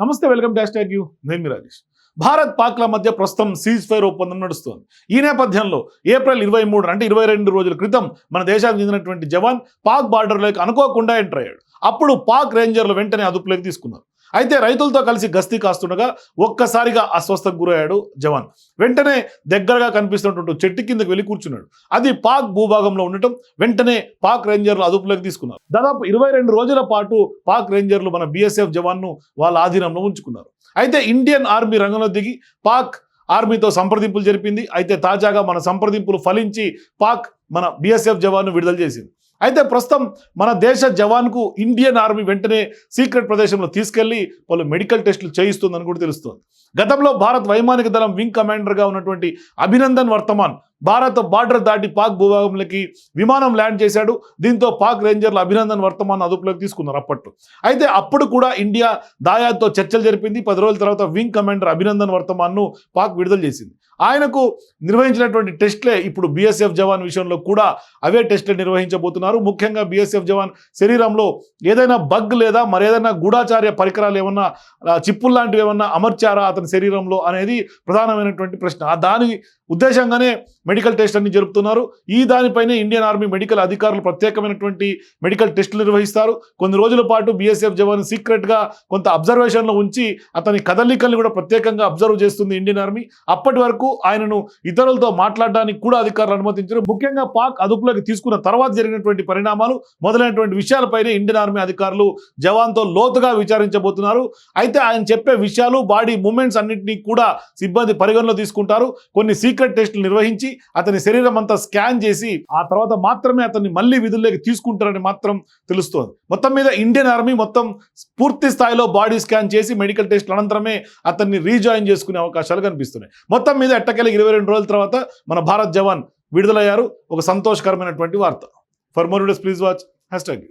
నమస్తే welcome dash tag you. నేను మీ రాజేష్. భారత్ పాక్ల మధ్య ప్రస్తుతం సీజ్ ఫైర్ ఒప్పందం నడుస్తోంది. ఈ నేపథ్యంలో ఏప్రిల్ ఇరవై మూడు అంటే ఇరవై రెండు రోజుల క్రితం మన దేశానికి చెందినటువంటి జవాన్ పాక్ బార్డర్లోకి అనుకోకుండా ఎంటర్ అయ్యాడు. అప్పుడు పాక్ రేంజర్లు వెంటనే అదుపులోకి తీసుకున్నారు. అయితే రైతులతో కలిసి గస్తీ కాస్తుండగా ఒక్కసారిగా అస్వస్థకు గురయ్యాడు జవాన్. వెంటనే దగ్గరగా కనిపిస్తున్నటువంటి చెట్టు కిందకి వెళ్ళి కూర్చున్నాడు. అది పాక్ భూభాగంలో ఉండటం వెంటనే పాక్ రేంజర్లు అదుపులోకి తీసుకున్నారు. దాదాపు ఇరవై రెండు రోజుల పాటు పాక్ రేంజర్లు మన బీఎస్ఎఫ్ జవాన్ను వాళ్ళ ఆధీనంలో ఉంచుకున్నారు. అయితే ఇండియన్ ఆర్మీ రంగంలో దిగి పాక్ ఆర్మీతో సంప్రదింపులు జరిపింది. అయితే తాజాగా మన సంప్రదింపులు ఫలించి పాక్ మన బీఎస్ఎఫ్ జవాన్ను విడుదల చేసింది. అయితే ప్రస్తుతం మన దేశ జవాన్కు ఇండియన్ ఆర్మీ వెంటనే సీక్రెట్ ప్రదేశంలో తీసుకెళ్ళి పలు మెడికల్ టెస్టులు చేయిస్తుందని కూడా తెలుస్తోంది. గతంలో భారత్ వైమానిక దళం వింగ్ కమాండర్గా ఉన్నటువంటి అభినందన్ వర్తమాన్ భారత్ బార్డర్ దాటి పాక్ భూభాగంలోకి విమానం ల్యాండ్ చేశాడు. దీంతో పాక్ రేంజర్లు అభినందన్ వర్తమాన్ అదుపులోకి తీసుకున్నారు అప్పట్లో. అయితే అప్పుడు కూడా ఇండియా దాయాతో చర్చలు జరిపింది. పది రోజుల తర్వాత వింగ్ కమాండర్ అభినందన్ వర్తమాన్ను పాక్ విడుదల చేసింది. ఆయనకు నిర్వహించినటువంటి టెస్ట్లే ఇప్పుడు బీఎస్ఎఫ్ జవాన్ విషయంలో కూడా అవే టెస్టులు నిర్వహించబోతున్నారు. ముఖ్యంగా బీఎస్ఎఫ్ జవాన్ శరీరంలో ఏదైనా బగ్ లేదా మరేదైనా గూఢాచార్య పరికరాలు ఏమన్నా ఆ, చిప్పులు లాంటివి ఏమన్నా అమర్చారా అతని శరీరంలో అనేది ప్రధానమైనటువంటి ప్రశ్న. దాని ఉద్దేశంగానే మెడికల్ టెస్ట్ అన్ని జరుపుతున్నారు. ఈ దానిపైనే ఇండియన్ ఆర్మీ మెడికల్ అధికారులు ప్రత్యేకమైనటువంటి మెడికల్ టెస్టులు నిర్వహిస్తారు. కొన్ని రోజుల పాటు బీఎస్ఎఫ్ జవాన్ సీక్రెట్గా కొంత అబ్జర్వేషన్లో ఉంచి అతని కదలికల్ని కూడా ప్రత్యేకంగా అబ్జర్వ్ చేస్తుంది ఇండియన్ ఆర్మీ. అప్పటి వరకు ఆయనను ఇతరులతో మాట్లాడడానికి కూడా అధికారులు అనుమతించారు. ముఖ్యంగా పాక్ అదుపులోకి తీసుకున్న తర్వాత జరిగినటువంటి పరిణామాలు మొదలైనటువంటి విషయాలపైనే ఇండియన్ ఆర్మీ అధికారులు జవాన్తో లోతుగా విచారించబోతున్నారు. అయితే ఆయన చెప్పే విషయాలు బాడీ మూమెంట్స్ అన్నింటినీ కూడా సిబ్బంది పరిగణలో తీసుకుంటారు. కొన్ని సీక్రెట్ టెస్టులు నిర్వహించి అతని శరీరం అంతా స్కాన్ చేసి ఆ తర్వాత మాత్రమే అతన్ని మళ్ళీ విధుల్లోకి తీసుకుంటారని మాత్రం తెలుస్తోంది. మొత్తం మీద ఇండియన్ ఆర్మీ మొత్తం పూర్తి స్థాయిలో బాడీ స్కాన్ చేసి మెడికల్ టెస్టుల అనంతరమే అతన్ని రీజాయిన్ చేసుకునే అవకాశాలు కనిపిస్తున్నాయి. మొత్తం మీద ఎట్టకెళ్ళి ఇరవై రెండు రోజుల తర్వాత మన భారత్ జవాన్ విడుదలయ్యారు. ఒక సంతోషకరమైనటువంటి వార్త. For more videos please watch hashtag